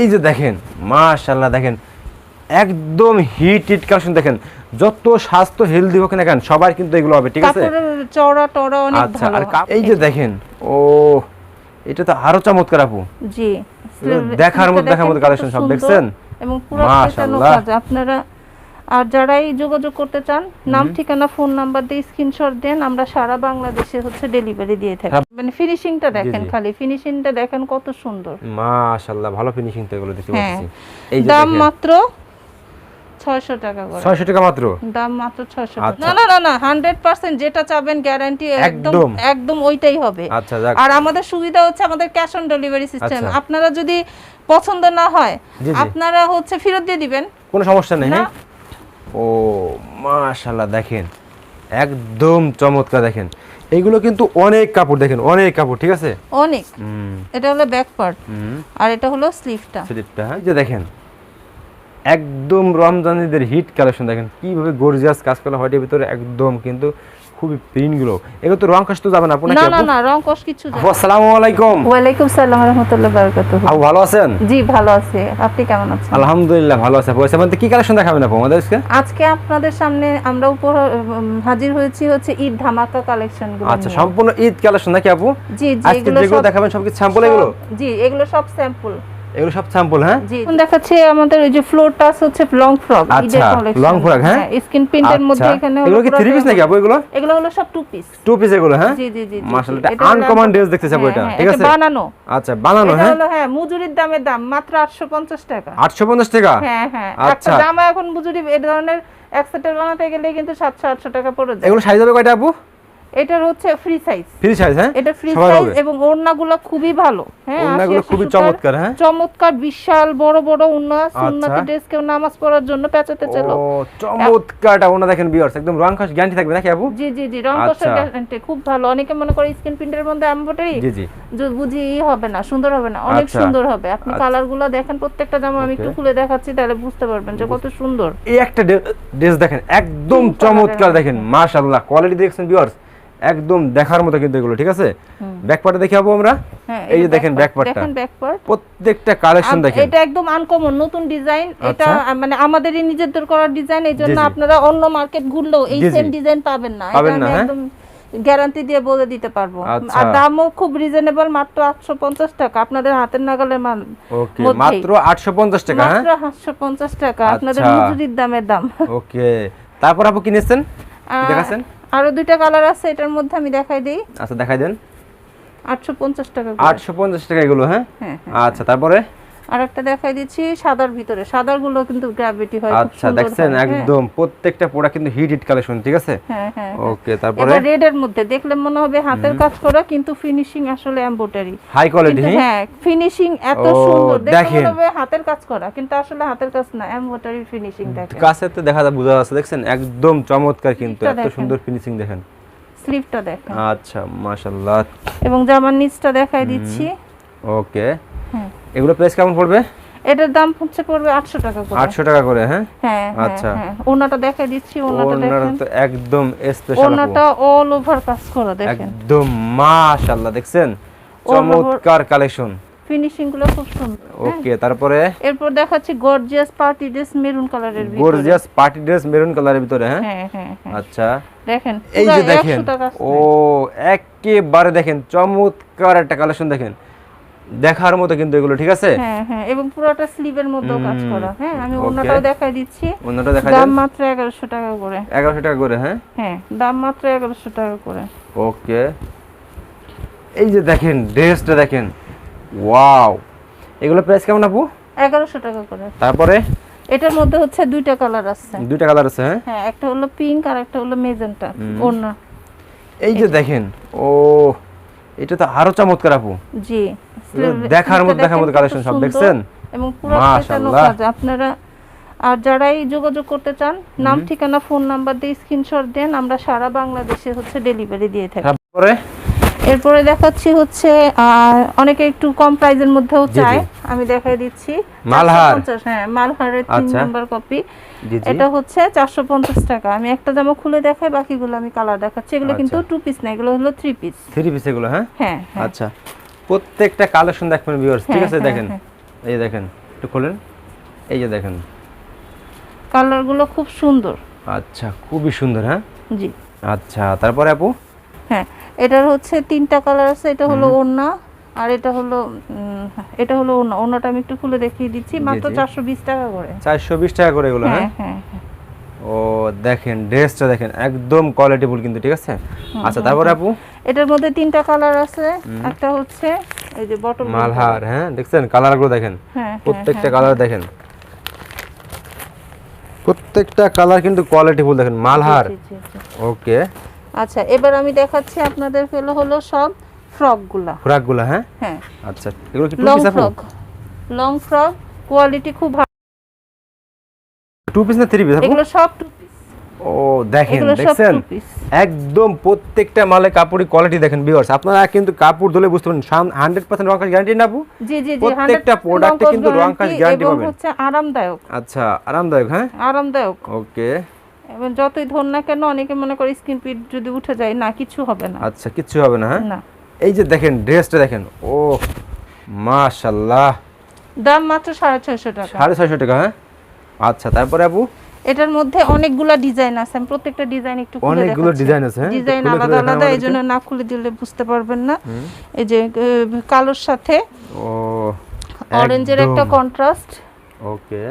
এই যে দেখেন মাশাল্লাহ দেখেন একদম হিট হিট কালেকশন দেখেন যত স্বাস্থ্য হেলদি হোক না কেন সবার কিন্তু এগুলো হবে ঠিক আছে? চড়া চওড়া টড়া অনেক আচ্ছা ভালো। আর এই যে দেখেন ও এটা তো আরও চমৎকার আপু। জি। দেখার মতো দেখার মতো কালেকশন সব দেখছেন? এবং পুরো আপনারা আর যারা এই যোগাযোগ করতে চান নাম ঠিকানা ফোন নাম্বার দিয়ে স্ক্রিনশট দেন আমরা সারা বাংলাদেশে হচ্ছে ডেলিভারি দিয়ে থাকি হ্যাঁ। মানে ফিনিশিংটা দেখেন। খালি ফিনিশিংটা দেখেন কত সুন্দর মাশাল্লাহ ভালো ফিনিশিং তো এগুলো দেখতে হ্যাঁ পাচ্ছি এই দাম মাত্র ছয়শো টাকা করে 600 টাকা মাত্র দাম মাত্র ছয়শো আচ্ছা। না না না না হান্ড্রেড পার্সেন্ট যেটা চাবেন গ্যারান্টি একদম একদম। ওইটাই হবে আচ্ছা আর আমাদের সুবিধা হচ্ছে আমাদের ক্যাশ অন ডেলিভারি সিস্টেম। আপনারা যদি পছন্দ না হয়। আপনারা হচ্ছে ফেরত দিয়ে দিবেন কোনো সমস্যা নেই না। হ্যাঁ ও মাশাল্লাহ দেখেন। একদম চমৎকার দেখেন। এগুলো কিন্তু অনেক কাপড় দেখেন অনেক কাপড় ঠিক আছে? অনেক। এটা হলো ব্যাক পার্ট আর এটা হলো স্লিভটা স্লিপটা হ্যাঁ যে দেখেন। একদম রমজানিদের হিট কালেকশন দেখেন কীভাবে গর্জিয়াস কাজ করা হয় ভিতরে একদম। কিন্তু খুবই প্রিন্টগুলো এগুলো তো রং তো যাবে না আপু না না না রং কষ কিছু আপু আসসালামু আলাইকুম। ওয়ালাইকুম সালাম রহমতুল্লাহ বারাকাতুহু। আপু ভালো আছেন? জি ভালো আছে। আপনি কেমন আছেন? আলহামদুলিল্লাহ ভালো আছে আপু। আচ্ছা কি কালেকশন দেখাবেন আপু আমাদের আজকে? আজকে আপনাদের সামনে আমরা উপর হাজির হয়েছি হচ্ছে ঈদ ধামাকা কালেকশনগুলো আচ্ছা সম্পূর্ণ ঈদ কালেকশন নাকি আপু? জি জি এগুলো দেখাবেন সব কি স্যাম্পল এগুলো? জি এগুলো সব স্যাম্পল এগুলো সব স্যাম্পল হ্যাঁ? জি এখন দেখাচ্ছে আমাদের ওই যে ফ্লোর টাচ হচ্ছে লং ফ্রক আচ্ছা, long frock, হ্যাঁ? স্কিন প্রিন্টের মধ্যে আচ্ছা, এখানে এগুলো কি থ্রি পিস নাকি আপু এগুলো? এগুলো হলো সব টু পিস টু পিস এগুলো হ্যাঁ? জি জি জি মাশাআল্লাহ এটা আনকমন ড্রেস দেখতেছি আপু হ্যাঁ, এটা হ্যাঁ, ঠিক আছে? বানানো। আচ্ছা বানানো হ্যাঁ? হলো হ্যাঁ মজুরির দামের দাম মাত্র 850 টাকা। 850 টাকা? হ্যাঁ হ্যাঁ আচ্ছা। জামা এখন মজুরি এই ধরনের এক সেটের বানাতে গেলে কিন্তু 700 800 টাকা পড়ে যায়। এগুলো সাইজ হবে কয়টা আপু? এটার হচ্ছে ফ্রি সাইজ ফ্রি সাইজ হ্যাঁ? এটা ফ্রি সাইজ এবং ওড়নাগুলো খুবই ভালো হ্যাঁ? ওড়নাগুলো খুবই চমৎকার, হ্যাঁ? চমৎকার বিশাল বড় বড় ওড়না আচ্ছা। সুন্নতি ড্রেস কেউ নামাজ পড়ার জন্য পেঁচাতে চলো। ও চমৎকারটা ওনা দেখেন ভিউয়ার্স একদম রং খাস গ্যারান্টি থাকবে নাকি আপু? জি জি জি রং আচ্ছা। গ্যারান্টি খুব ভালো। অনেকে মনে করে স্ক্রিন প্রিন্টের মধ্যে এমব্রয়ডারি জি জি। বুঝি হবে না সুন্দর হবে না অনেক আচ্ছা। সুন্দর হবে। আপনি আচ্ছা। কালারগুলো দেখেন প্রত্যেকটা জামা আমি একটু খুলে দেখাচ্ছি তাহলে বুঝতে পারবেন যে কত সুন্দর। এই একটা ড্রেস দেখেন একদম চমৎকার দেখেন। মাশাআল্লাহ কোয়ালিটি দেখছেন ভিউয়ার্স একদম দেখার মতো কিন্তু এগুলো ঠিক আছে? ব্যাক পার্টে দেখি আমরা? হ্যাঁ এই যে দেখেন ব্যাক পার্টটা দেখেন ব্যাক পার্ট প্রত্যেকটা কালেকশন দেখেন। এটা একদম আনকমন নতুন ডিজাইন এটা আচ্ছা। মানে আমাদেরই নিজেদের করা ডিজাইন এই জন্য জি, জি। আপনারা অন্য মার্কেট ঘুরলেও এই। সেম ডিজাইন পাবেন না। পাবেন এটা না, হ্যাঁ? একদম গ্যারান্টি দিয়ে বলে দিতে পারব। আচ্ছা। আর দামও খুব রিজনেবল মাত্র 850 টাকা। আপনাদের হাতের নাগালের মাল ওকে। মাত্র 850 টাকা হ্যাঁ? মাত্র 850 টাকা। আপনাদের আচ্ছা। মজুরির দামের দাম। ওকে। তারপর আপু কিনেছেন দেখাছেন আরও দুইটা কালার আছে এটার মধ্যে আমি দেখাই দেই। আচ্ছা দেখাই দেন। 850 টাকা করে। 850 টাকা এগুলো হ্যাঁ? হ্যাঁ হ্যাঁ। আচ্ছা তারপরে? আর একটা দেখাই দিচ্ছি সাদার ভিতরে। সাদারগুলো কিন্তু গ্র্যাভিটি হয় আচ্ছা দেখছেন? হ্যাঁ। একদম প্রত্যেকটা প্রোডাক্ট কিন্তু হিট হিট কালেকশন ঠিক আছে? হ্যাঁ হ্যাঁ ওকে তারপরে? এবার রেড এর মধ্যে দেখলে মনে হবে হাতের কাজ করা কিন্তু ফিনিশিং আসলে এমব্রয়ডারি হাই কোয়ালিটি হ্যাঁ ফিনিশিং এত সুন্দর। দেখলে মনে হবে হাতের কাজ করা কিন্তু আসলে হাতের কাজ না এমব্রয়ডারি ফিনিশিং দেখেন। কাছে তো দেখা যায় বোঝা যাচ্ছে দেখছেন? একদম চমৎকার কিন্তু এত সুন্দর ফিনিশিং দেখেন। স্লিভটা দেখেন। আচ্ছা মাশাআল্লাহ। এবং জামার নিচটা দেখাই দিচ্ছি। ওকে হ্যাঁ। এগুলো প্রাইস কেমন পড়বে? এটার দাম হচ্ছে পড়বে 800 টাকা করে। 800 টাকা করে হ্যাঁ? হ্যাঁ হ্যাঁ, আচ্ছা। হ্যাঁ ওনাটা দেখাই দিচ্ছি ওনাটা দেখেন। তো একদম স্পেশাল ওনাটা অল ওভার কাজ করা দেখেন। একদম মাশাআল্লাহ দেখছেন? চমৎকার কালেকশন ফিনিশিংগুলো খুব সুন্দর হ্যাঁ। ওকে তারপরে? এরপর দেখাচ্ছি গর্জিয়াস পার্টি ড্রেস মেরুন কালারের ভিতরে। গর্জিয়াস পার্টি ড্রেস মেরুন কালারের ভিতরে হ্যাঁ? হ্যাঁ হ্যাঁ হ্যাঁ। আচ্ছা। দেখেন এই যে দেখেন ও একেবারে দেখেন চমৎকার একটা কালেকশন দেখেন। দেখার মতো কিন্তু এগুলো ঠিক আছে? হ্যাঁ হ্যাঁ এবং পুরোটা স্লিভের মধ্যেও কাজ করা। হ্যাঁ আমি. ওনাটাও দেখাই দিচ্ছি। অন্যটা দেখা দাম মাত্র এগারোশো টাকা করে। এগারোশো টাকা করে হ্যাঁ? হ্যাঁ দাম মাত্র এগারোশো টাকা করে। ওকে। এই যে দেখেন ড্রেসটা দেখেন। ওয়াও। এগুলো প্রাইস কেমন আপু? এগারোশো টাকা করে। তারপরে? এটার মধ্যে হচ্ছে দুইটা কালার আছে। দুইটা কালার আছে হ্যাঁ? হ্যাঁ একটা হলো পিঙ্ক আর একটা হলো মেজেন্টা ওড়না। এই যে দেখেন ও এটা তো আরও চমৎকার আপু। জি দেখার মতো দেখার মতো কালেকশন সব দেখছেন? এবং পুরো। কাজ আপনারা আর যারা এই যোগাযোগ করতে চান নাম ঠিকানা ফোন নাম্বার দিয়ে স্ক্রিনশট দেন আমরা সারা বাংলাদেশে হচ্ছে ডেলিভারি দিয়ে থাকি। তারপরে এরপরে দেখাচ্ছি হচ্ছে অনেকে একটু কম প্রাইজের মধ্যেও। চায়। আমি দেখাই দিচ্ছি। মালহার। 450 হ্যাঁ মালহারের তিন আচ্ছা। নাম্বার কপি জি জি। এটা হচ্ছে চারশো পঞ্চাশ টাকা। আমি একটা জামা খুলে দেখাই বাকিগুলো আমি কালার দেখাচ্ছি। এগুলো কিন্তু আচ্ছা। টু পিস না এগুলো হলো থ্রি পিস থ্রি পিস এগুলো হ্যাঁ? হ্যাঁ হ্যাঁ। আচ্ছা। প্রত্যেকটা কালেকশন দেখবেন ভিউয়ার্স ঠিক হ্যাঁ, আছে হ্যাঁ, দেখেন। এই দেখেন একটু খোলেন। এই যে দেখেন। কালারগুলো খুব সুন্দর। আচ্ছা খুবই সুন্দর হ্যাঁ? জি। আচ্ছা তারপরে আপু? হ্যাঁ। এটার হচ্ছে তিনটা কালার আছে এটা হলো ওড়না আর এটা হলো এটা হলো ওড়না। ওড়নাটা আমি একটু খুলে দেখিয়ে দিচ্ছি মাত্র জি। চারশো বিশ টাকা করে। চারশো বিশ টাকা করে এগুলো হ্যাঁ? হ্যাঁ হ্যাঁ হ্যাঁ। ও দেখেন ড্রেসটা দেখেন একদম কোয়ালিটিফুল কিন্তু ঠিক আছে? আচ্ছা তারপরে আপু? এটার মধ্যে তিনটা কালার আছে একটা হচ্ছে এই যে বটল মালহার হ্যাঁ দেখছেন? কালারগুলো দেখেন। হ্যাঁ প্রত্যেকটা কালার দেখেন। প্রত্যেকটা কালার কিন্তু কোয়ালিটিফুল দেখেন মালহার। ওকে। আচ্ছা এবার আমি দেখাচ্ছি আপনাদের হলো হলো সব ফ্রকগুলা। ফ্রকগুলো হ্যাঁ? হ্যাঁ। আচ্ছা এগুলো কি two long frock long frock quality খুব ভালো টু পিস না থ্রি পিস এগুলো সব টু পিস ও দেখেন দেখছেন? একদম প্রত্যেকটা মালে কাপড়ের কোয়ালিটি দেখেন ভিউয়ার্স আপনারা কিন্তু কাপড় ধুলে বুঝতে পারেন হান্ড্রেড পার্সেন্ট রং কাজ গ্যারান্টি না আপু? জি জি জি প্রত্যেকটা 100% রং কিন্তু রং কাজ guarantee guarantee এবং হচ্ছে আরামদায়ক। আচ্ছা আরামদায়ক হ্যাঁ? আরামদায়ক। ওকে এবং যতই ধর না কেন অনেকে মনে করে স্কিন পিট যদি উঠে যায় না কিছু হবে না। আচ্ছা কিচ্ছু হবে না হ্যাঁ? না। এই যে দেখেন ড্রেসটা দেখেন ও মাশাল্লাহ দাম মাত্র সাড়ে ছয়শো টাকা। সাড়ে ছয়শো টাকা হ্যাঁ? আচ্ছা তারপরে আপু এটার মধ্যে অনেকগুলা ডিজাইন আছে আমি প্রত্যেকটা ডিজাইন একটু খুলে অনেকগুলো ডিজাইন আছে হ্যাঁ? ডিজাইন আলাদা আলাদা এই আমাদেরকে। জন্য না খুলে দিলে বুঝতে পারবেন না। এই যে কালোর সাথে ও অরেঞ্জের একটা কন্ট্রাস্ট ওকে।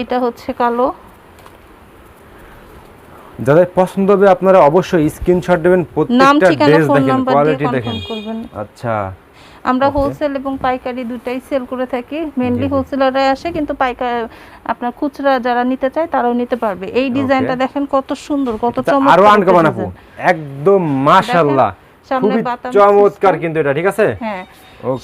এটা হচ্ছে কালো। যাদের পছন্দ হবে আপনারা অবশ্যই স্ক্রিনশট দেবেন প্রত্যেকটা ড্রেস দেখেন কোয়ালিটি দেখেন। আচ্ছা। আমরা হোলসেল এবং পাইকারি দুটাই সেল করে থাকি। মেনলি হোলসেলাররাই আসে কিন্তু পাইকার আপনার খুচরা যারা নিতে চায় তারাও নিতে পারবে। এই ডিজাইনটা দেখেন কত সুন্দর কত চমৎকার আরও আনকমন আপু। একদম মাশাআল্লাহ। খুবই চমৎকার কিন্তু এটা ঠিক আছে? হ্যাঁ।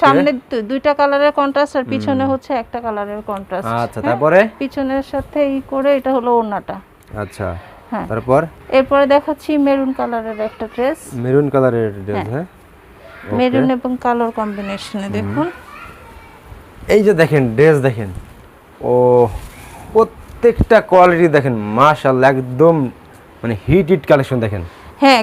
সামনে দুইটা কালারের কন্ট্রাস্ট আর পিছনে হচ্ছে একটা কালারের কন্ট্রাস্ট আচ্ছা তারপরে? পিছনের সাথে ই করে এটা হলো ওড়নাটা। আচ্ছা। হ্যাঁ। তারপর? এরপরে দেখাচ্ছি মেরুন কালারের একটা ড্রেস। মেরুন কালারের ড্রেস হ্যাঁ। মেরুন এবং কালোর কম্বিনেশনে দেখুন। এই যে দেখেন ড্রেস দেখেন। ও প্রত্যেকটা কোয়ালিটি দেখেন মাশাআল্লাহ একদম মানে হিট হিট কালেকশন দেখেন। হ্যাঁ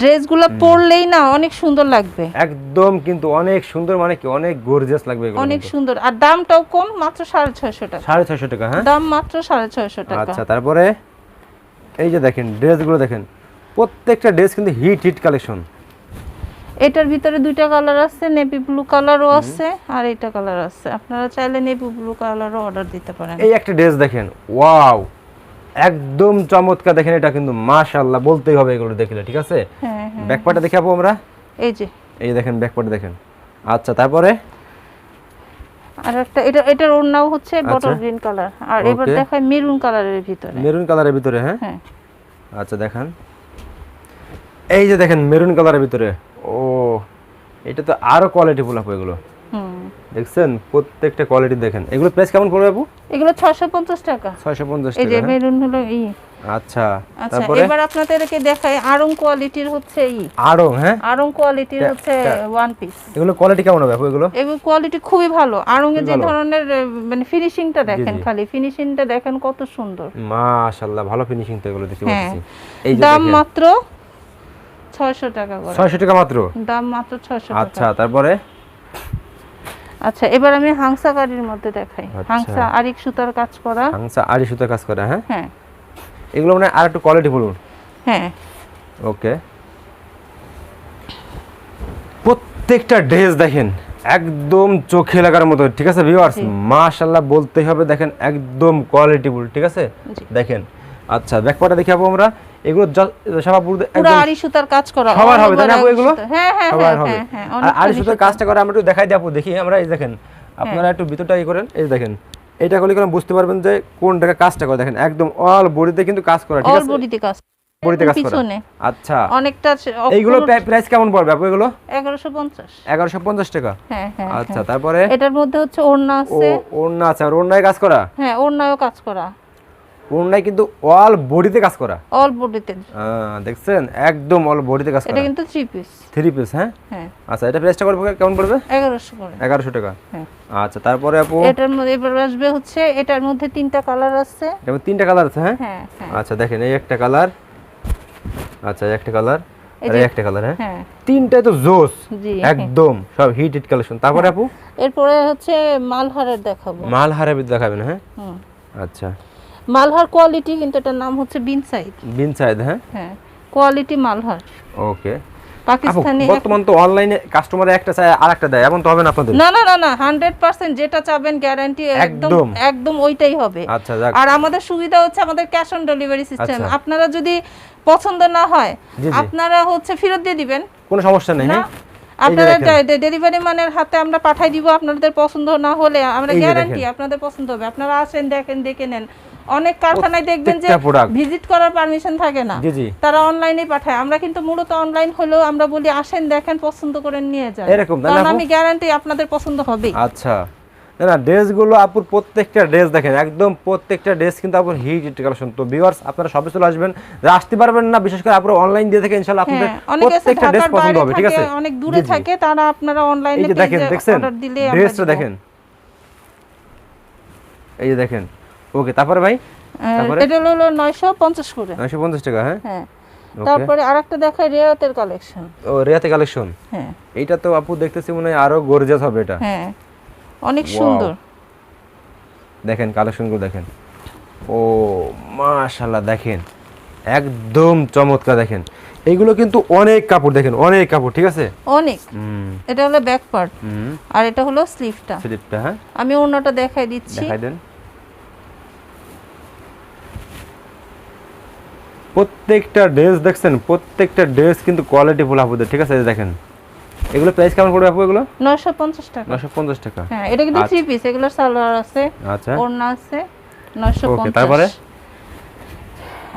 ড্রেসগুলো পরলেই না অনেক সুন্দর লাগবে। একদম কিন্তু অনেক সুন্দর মানে কি অনেক গর্জিয়াস লাগবে অনেক সুন্দর। আর দামটাও কম মাত্র সাড়ে ছয়শো টাকা। সাড়ে ছয়শো টাকা হ্যাঁ? দাম মাত্র সাড়ে ছয়শো টাকা। আচ্ছা তারপরে? এই যে দেখেন ড্রেসগুলো দেখেন প্রত্যেকটা ড্রেস কিন্তু হিট হিট কালেকশন। এটার ভিতরে দুইটা কালার আছে নেভি ব্লু কালারও আছে আর এটা কালার আছে। আপনারা চাইলে নেভি ব্লু কালারও অর্ডার দিতে পারেন। এই একটা ড্রেস দেখেন ওয়াও! একদম চমৎকার দেখেন এটা কিন্তু মাশাআল্লাহ বলতেই হবে এগুলো দেখলে ঠিক আছে? হ্যাঁ হ্যাঁ ব্যাকপার্টটা দেখাবো আমরা? এই যে। এই দেখেন ব্যাকপার্ট দেখেন। আচ্ছা তারপরে? আর একটা এটা এটার ওড়নাও হচ্ছে বটল। গ্রিন কালার আর এবার. দেখায় মেরুন কালারের ভিতরে। মেরুন কালারের ভিতরে হ্যাঁ? হ্যাঁ। আচ্ছা দেখান। এই যে দেখেন মেরুন কালারের ভিতরে। ও এটা তো আরও কোয়ালিটি ফুল আপু এগুলো। দেখছেন? প্রত্যেকটা কোয়ালিটি দেখেন। এগুলো প্রাইস কেমন পড়বে আপু? এগুলো ছশো পঞ্চাশ টাকা। ছয়শো পঞ্চাশ এই যে হ্যাঁ? মেরুন হলো ই। আচ্ছা আচ্ছা তারপরে? এবার আপনাদেরকে দেখাই আরং কোয়ালিটির হচ্ছে ই। আরও হ্যাঁ? আরং কোয়ালিটির হচ্ছে ওয়ান পিস এগুলো কোয়ালিটি কেমন হবে এগুলো? এগুলো কোয়ালিটি খুবই ভালো। আরং এর যে ধরনের মানে ফিনিশিংটা দেখেন খালি ফিনিশিংটা দেখেন কত সুন্দর। মাশাআল্লাহ ভালো ফিনিশিং তো এগুলো দেখতে হ্যাঁ। পাচ্ছি। এই দাম মাত্র ছয়শো টাকা করে। ছয়শো টাকা মাত্র? দাম মাত্র ছয়শো আচ্ছা তারপরে? আচ্ছা এবার আমি হাংসা কারির মধ্যে দেখাই। আচ্ছা। হাংসা আরিক সুতার কাজ করা। হাংসা আরিক সুতার কাজ করা হ্যাঁ? হ্যাঁ। এগুলো মানে আর একটু কোয়ালিটি বলুন। হ্যাঁ। ওকে প্রত্যেকটা ড্রেস দেখেন একদম চোখে লাগার মতো ঠিক আছে ভিউয়ার্স। মাশাআল্লাহ বলতেই হবে দেখেন একদম কোয়ালিটি কোয়ালিটিফুল ঠিক আছে? দেখেন। আচ্ছা ব্যাকপার্টটা দেখাবো আমরা। এগুলো সবাপুরদের পুরো একদম আরি সুতার কাজ করা সবার হবে তাই না এগুলো? হ্যাঁ হ্যাঁ সবার হ্যাঁ হবে। হ্যাঁ হ্যাঁ আর আড়ি সুতার কাজটা করে আমরা একটু দেখাই আপু দেখি আমরা এই দেখেন আপনারা একটু ভিতরটা ই করেন এই দেখেন। এটা করলে কারণ বুঝতে পারবেন যে কোন টাকা কাজটা করে? দেখেন একদম অল বডিতে কিন্তু কাজ করা ঠিক আছে? অল বডিতে কাজ বডিতে কাজ করা। আচ্ছা। অনেকটা এইগুলো প্রাইস কেমন পড়বে আপু এগুলো? এগারোশো পঞ্চাশ। এগারোশো পঞ্চাশ টাকা? হ্যাঁ হ্যাঁ আচ্ছা হ্যাঁ। তারপরে? এটার মধ্যে হচ্ছে ওড়না ও আছে। ওড়না আছে। আর ওড়নায় কাজ করা? হ্যাঁ ওড়নায়ও কাজ করা। ওড়নায় কিন্তু অল বডিতে কাজ করা। অল বডিতে দেখছেন? একদম অল বডিতে কাজ করা। এটা কিন্তু থ্রি পিস থ্রি পিস হ্যাঁ? হ্যাঁ। আচ্ছা এটা প্রাইসটা করবে কেমন পড়বে? এগারোশো করে। এগারোশো টাকা। হ্যাঁ। আচ্ছা তারপরে আপু? এটার মধ্যে এবার আসবে হচ্ছে এটার মধ্যে তিনটা কালার আছে। এবার তিনটা কালার আছে হ্যাঁ? হ্যাঁ হ্যাঁ। আচ্ছা দেখেন এই একটা কালার আচ্ছা এই একটা কালার এই আর একটা কালার হ্যাঁ? হ্যাঁ। তিনটাই তো জোস। জি একদম সব হিট হিট কালেকশন তারপরে আপু? এরপরে হচ্ছে মালহারের দেখাবো। মাল হারাবি দেখাবেন হ্যাঁ? হুম। আচ্ছা। মালহার কোয়ালিটি কিন্তু এটার নাম হচ্ছে বিন সাইড বিন সাইদ হ্যাঁ? হ্যাঁ কোয়ালিটি মালহার। ওকে। পাকিস্তানি বর্তমান তো অনলাইনে কাস্টমার একটা চায় আর একটা দেয় এমন তো হবে না আপনাদের? না না না না হান্ড্রেড পার্সেন্ট যেটা চাবেন গ্যারান্টি একদম একদম। ওইটাই হবে। আচ্ছা যাক। আর আমাদের সুবিধা হচ্ছে আমাদের ক্যাশ অন ডেলিভারি সিস্টেম। আপনারা যদি পছন্দ না হয়। আপনারা হচ্ছে ফেরত দিয়ে দিবেন। কোনো সমস্যা নেই হ্যাঁ? আপনারা ডেলিভারি মানের হাতে আমরা পাঠাই দিব আপনাদের পছন্দ না হলে আমরা গ্যারান্টি আপনাদের পছন্দ হবে। আপনারা আসেন দেখেন দেখে নেন। অনেক কারখানায় দেখবেন যে ভিজিট করার পারমিশন থাকে না। তারা অনলাইনে পাঠায়। আমরা কিন্তু মূলত অনলাইন হলেও আমরা বলি আসেন দেখেন পছন্দ করে নিয়ে যান। এরকম, কারণ আমি গ্যারান্টি আপনাদের পছন্দ হবেই। আচ্ছা। না ড্রেসগুলো আপুর প্রত্যেকটা ড্রেস দেখেন একদম প্রত্যেকটা ড্রেস কিন্তু আপুর হিট হিট কালেকশন তো ভিউয়ার্স আপনারা সবে চলে আসবেন। যারা আসতে পারবেন না বিশেষ করে আপুর অনলাইন দিয়ে থেকে ইনশাআল্লাহ আপনাদের হ্যাঁ আছে প্রত্যেকটা ড্রেস পছন্দ হবে ঠিক আছে? অনেক দূরে। থাকে তারা আপনারা অনলাইনে দেখেন দেখছেন? দিলে ড্রেসটা দেখেন। এই যে দেখেন। ওকে তারপরে ভাই? এটা হলো 950 করে। নয়শো পঞ্চাশ টাকা হ্যাঁ? হ্যাঁ। তারপরে আরেকটা দেখায় রেয়াতের কালেকশন ও রেয়াতে কালেকশন হ্যাঁ। এইটা তো আপু দেখতেছি মনে হয় আরও গর্জিয়াস হবে এটা। হ্যাঁ। অনেক সুন্দর। দেখেন কালেকশনগুলো দেখেন। ও মাশাল্লাহ দেখেন। একদম চমৎকার দেখেন। এইগুলো কিন্তু অনেক কাপড় দেখেন অনেক কাপড় ঠিক আছে? অনেক। এটা হলো ব্যাক পার্ট হুম। আর এটা হলো স্লিভটা স্লিপটা হ্যাঁ? আমি অন্যটা দেখাই দিচ্ছি। দেখাই দেন। প্রত্যেকটা ড্রেস দেখছেন প্রত্যেকটা ড্রেস কিন্তু কোয়ালিটি ফুল আপুদের ঠিক আছে? দেখেন। এগুলো প্রাইস কেমন পড়বে আপু এগুলো? 950 টাকা। নশো পঞ্চাশ টাকা। হ্যাঁ এটা কিন্তু থ্রি পিস এগুলোর সালোয়ার আছে আচ্ছা। ওড়না আছে Okay, তারপরে?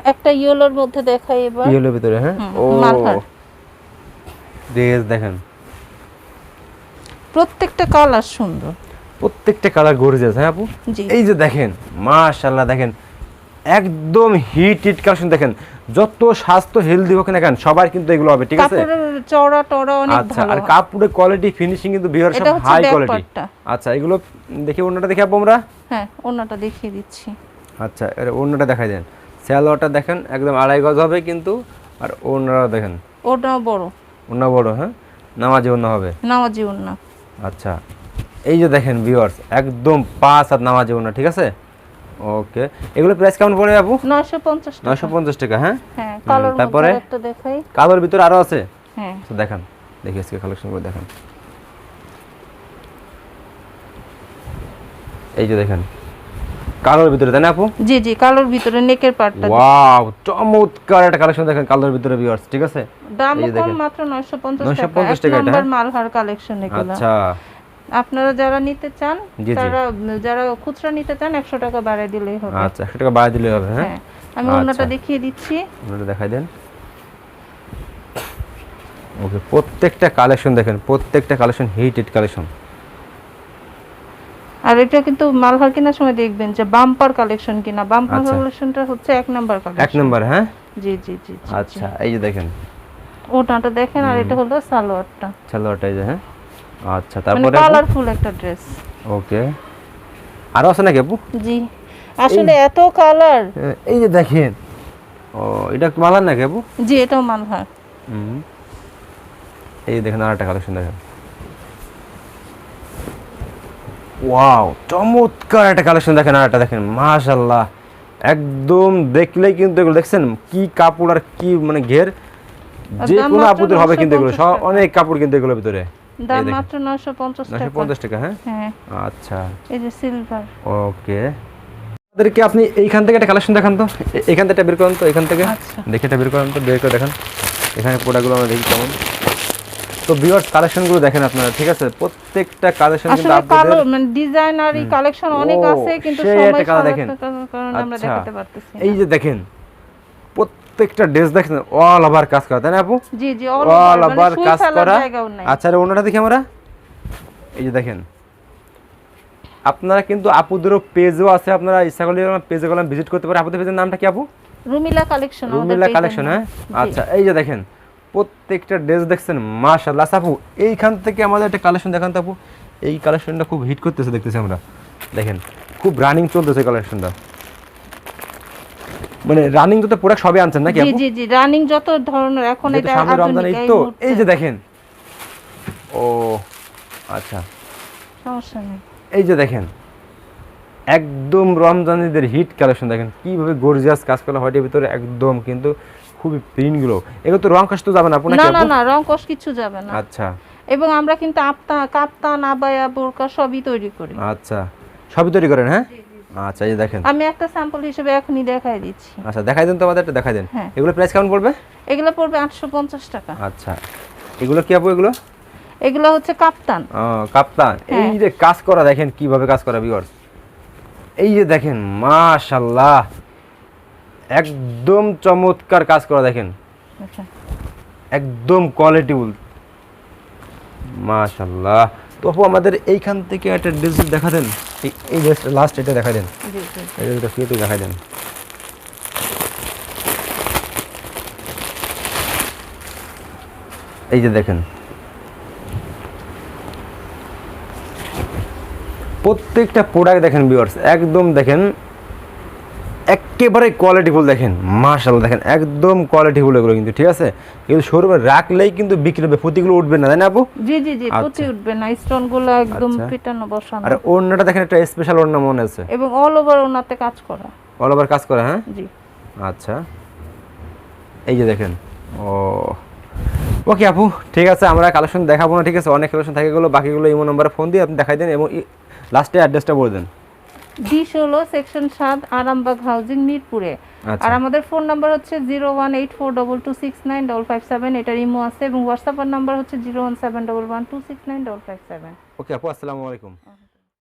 একটা ইয়েলোর মধ্যে দেখাই এবার। ইয়েলো ভিতরে হ্যাঁ? ও। ড্রেস দেখেন। প্রত্যেকটা কালার সুন্দর। প্রত্যেকটা কালার গর্জিয়াস হ্যাঁ আপু? জি। এই যে দেখেন মাশাল্লাহ দেখেন একদম হিট হিট কালেকশন দেখেন যত স্বাস্থ্য হেলদি হোক না কেন সবার কিন্তু এগুলো হবে ঠিক আছে? চওড়া টড়া অনেক আচ্ছা আর কাপড়ের কোয়ালিটি ফিনিশিং কিন্তু বিহার সব হাই কোয়ালিটি আচ্ছা এগুলো দেখি অন্যটা দেখে আপু আমরা। হ্যাঁ অন্যটা দেখিয়ে দিচ্ছি। আচ্ছা এর অন্যটা দেখাই দেন। স্যালোয়ারটা দেখেন একদম আড়াই গজ হবে কিন্তু আর অন্যটা দেখেন। ওটা বড়। অন্য বড় হ্যাঁ? নামাজি অন্য হবে। নামাজি ওড়না। আচ্ছা এই যে দেখেন ভিউয়ার্স একদম পাঁচ আর নামাজি অন্য ঠিক আছে? ওকে। এগুলো প্রাইস কেমন পড়ে আপু? 950 টাকা। নয়শো পঞ্চাশ টাকা হ্যাঁ? হ্যাঁ কালার তারপরে? মধ্যে একটা দেখাই। কালোর ভিতরে আরও আছে? হ্যাঁ। আচ্ছা দেখান। দেখি আজকে কালেকশন করে দেখান। এই যে দেখেন। কালোর ভিতরে তাই না আপু? জি জি কালোর ভিতরে নেকের পার্টটা ওয়াও চমৎকার একটা কালেকশন দেখেন কালোর ভিতরে ভিউয়ার্স ঠিক আছে? দাম কম। মাত্র 950 950 টাকা। এক টাকা এটা, নাম্বার হ্যাঁ? মালহার কালেকশন এগুলো। আচ্ছা। আপনারা যারা নিতে চান। তারা যারা খুচরা নিতে চান 100 টাকা বাড়ায় দিলেই হবে। আচ্ছা একশো টাকা বাড়া দিলে হবে হ্যাঁ? হ্যাঁ আমি আচ্ছা। অন্যটা দেখিয়ে দিচ্ছি। আপনারা দেখাই দেন। ওকে প্রত্যেকটা কালেকশন দেখেন প্রত্যেকটা কালেকশন হিট হিট কালেকশন। আর এটা কিন্তু মালহার কেনার সময় দেখবেন যে বাম্পার কালেকশন কিনা। বাম্পার আচ্ছা। কালেকশনটা হচ্ছে এক নাম্বার এক কালেকশন নম্বর হ্যাঁ? জি জি জি আচ্ছা এই যে দেখেন। ওটাটা দেখেন আর এটা হলো সালোয়ারটা। সালোয়ারটা এই যে হ্যাঁ? আচ্ছা মানে তারপরে কালারফুল একটা ড্রেস ওকে। আরও আছে নাকি আপু? জি। আসলে এত কালার এই যে দেখেন ও এটা মালার নাকি আপু? জি এটাও মালহার হুম। এই দেখেন আর একটা কালেকশন দেখেন। ওয়াও চমৎকার একটা কালেকশন দেখেন আর একটা দেখেন মাশাল্লাহ একদম দেখলেই কিন্তু এগুলো দেখছেন? কি কাপড় আর কি মানে ঘের? যে কোনো আপুদের হবে কিন্তু এগুলো সব অনেক কাপড় কিন্তু এগুলোর ভিতরে। দাম। মাত্র নয়শো পঞ্চাশ নশো টাকা পঞ্চাশ টাকা হ্যাঁ? হ্যাঁ। আচ্ছা। এই যে সিলভার ওকে। আমাদেরকে আপনি এইখান থেকে একটা কালেকশন দেখান তো। এ- এখান থেকে বের করেন তো এখান থেকে। আচ্ছা। দেখে এটা বের করেন তো বের করে দেখান। এখানে প্রোডাক্টগুলো আমরা দেখি কেমন। তো ভিউয়ার্স কালেকশনগুলো দেখেন আপনারা ঠিক আছে? প্রত্যেকটা কালেকশন কিন্তু আসলে কালো আপনাদের মানে ডিজাইন আর কালেকশন অনেক আছে কিন্তু সময় দেখেন। কারণে আমরা আচ্ছা। দেখাতে পারতেছি এই যে দেখেন প্রত্যেকটা ড্রেস দেখেন অল ওভার কাজ করা তাই না আপু? জি জি অল ওভার মানে কাজ করা। আচ্ছা আর অন্যটা দেখি আমরা। এই যে দেখেন। আপনারা কিন্তু আপুদেরও পেজও আছে আপনারা ইচ্ছা করলে পেজে গেলাম ভিজিট করতে পারেন। আপুদের পেজের নামটা কি আপু? রুমিলা কালেকশন রুমিল্লা কালেকশন হ্যাঁ? আচ্ছা এই যে দেখেন প্রত্যেকটা ড্রেস দেখছেন মাশাআল্লাহ। আচ্ছা আপু এইখান থেকে আমাদের একটা কালেকশন দেখান তো আপু। এই কালেকশনটা খুব হিট করতেছে দেখতেছি আমরা। দেখেন খুব রানিং চলতেছে কালেকশনটা মানে রানিং যত প্রোডাক্ট সবই আনছেন নাকি জি জি জি রানিং যত ধরনের এখন এটা সামনে রমজান আধুনিক এই তো এই যে দেখেন। ও আচ্ছা। সমস্যা নেই। এই যে দেখেন একদম রমজানিদের হিট কালেকশন দেখেন কীভাবে গর্জিয়াস কাজ করা হয় এটার ভিতরে একদম কিন্তু খুবই প্রিন্টগুলো এগুলো তো রং তো যাবে না আপু না না না রং কষ কিছু যাবে না। আচ্ছা। এবং আমরা কিন্তু আপতা কাপ্তান আবায়া বোরকা সবই তৈরি করি। আচ্ছা। সবই তৈরি করেন হ্যাঁ? আচ্ছা এই দেখেন। আমি একটা স্যাম্পল হিসেবে এখনই দেখাই দিচ্ছি। আচ্ছা দেখাই দেন তো আমাদের একটা দেখাই দেন। হ্যাঁ। এগুলো প্রাইস কেমন পড়বে? এগুলো পড়বে আটশো পঞ্চাশ টাকা। আচ্ছা এগুলো কি আপু এগুলো? এগুলো হচ্ছে কাপ্তান। ও, কাপ্তান। এই হ্যাঁ। যে কাজ করা দেখেন কীভাবে কাজ করা ভিউয়ার্স এই যে দেখেন মাশাল্লাহ একদম চমৎকার কাজ করা দেখেন। আচ্ছা। একদম কোয়ালিটিফুল মাশাল্লাহ তো আপু আমাদের এইখান থেকে একটা ড্রেস দেখা দেন। এই- ড্রেসটা লাস্ট এটা দেখা দেন। এই ড্রেসটা দেখা দেন। এই যে দেখেন। প্রত্যেকটা প্রোডাক্ট দেখেন ভিউয়ার্স একদম দেখেন একেবারে কোয়ালিটিফুল দেখেন মার্শাল দেখেন একদম কোয়ালিটিফুল এগুলো কিন্তু ঠিক আছে? কিন্তু শোরুমে রাখলেই কিন্তু বিক্রি হবে প্রতিগুলো উঠবে না তাই না আপু? জি জি জি আচ্ছা। উঠবে না স্টোনগুলো একদম আচ্ছা। পিটানো বসানো। আর ওড়নাটা দেখেন একটা স্পেশাল ওড়না মনে আছে। এবং অল ওভার ওনাতে কাজ করা। অল ওভার কাজ করে হ্যাঁ? জি। আচ্ছা। এই যে দেখেন ও। ওকে আপু ঠিক আছে আমরা কালেকশন দেখাবো না ঠিক আছে? অনেক কালেকশন থাকে গেলো বাকিগুলো ইমো নম্বরে ফোন দিয়ে আপনি দেখাই দেন এবং লাস্টে অ্যাড্রেসটা বলে দেন। ডি ষোলো সেকশন সাত আরামবাগ হাউজিং মিরপুরে। আচ্ছা। আর আমাদের ফোন নাম্বার হচ্ছে zero one eight four double two six nine double five seven. এটার ইমো আছে এবং হোয়াটসঅ্যাপের নাম্বার হচ্ছে zero one seven double one two six nine double five seven. Okay আপু আসসালামু আলাইকুম।